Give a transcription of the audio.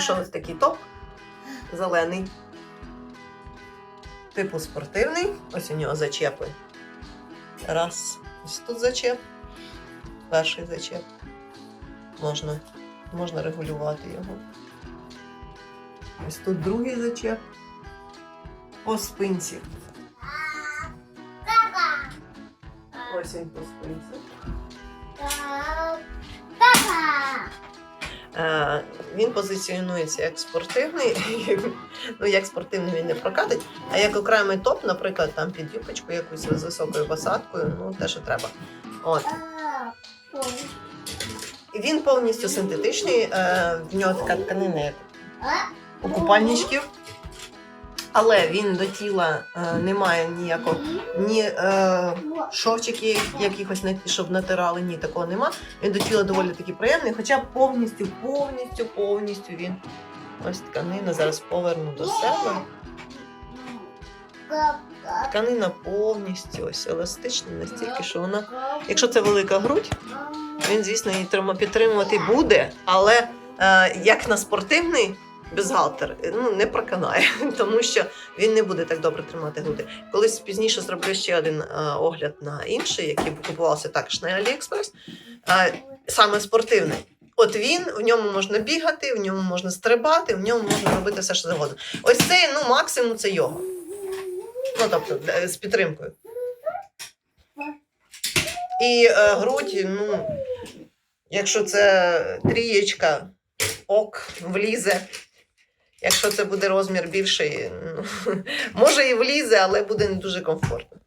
прийшов ось такий топ зелений. Типу спортивний. Ось у нього зачепи. Раз. Ось тут зачеп. Перший зачеп. Можна, можна регулювати його. Ось тут другий зачеп. По спинці. Ось він по спинці. Е, він позиціонується як спортивний. ну, як спортивний він не прокатить, а як окремий топ, наприклад, там під юбочку якусь з високою посадкою, ну те, що треба. От. Він повністю синтетичний, е, в нього така тканина, як у купальничків. Але він до тіла е, не має ніякого ні е, шовчики якихось щоб натирали, ні такого нема. Він до тіла доволі таки приємний, хоча повністю, повністю, повністю він ось тканина. Зараз поверну до себе. Тканина повністю ось еластична, настільки, що вона, якщо це велика грудь, він, звісно, її підтримувати буде, але е, як на спортивний бюстгальтер, ну не проканає, тому що він не буде так добре тримати груди. Колись пізніше зроблю ще один е, огляд на інший, який купувався також на AliExpress, е, саме спортивний. От він, в ньому можна бігати, в ньому можна стрибати, в ньому можна робити все, що завгодно. Ось цей, ну, максимум це йога. Ну, тобто, е, з підтримкою. І е, грудь, ну, якщо це трієчка, ок, влізе. Якщо це буде розмір більший, ну, може і влізе, але буде не дуже комфортно.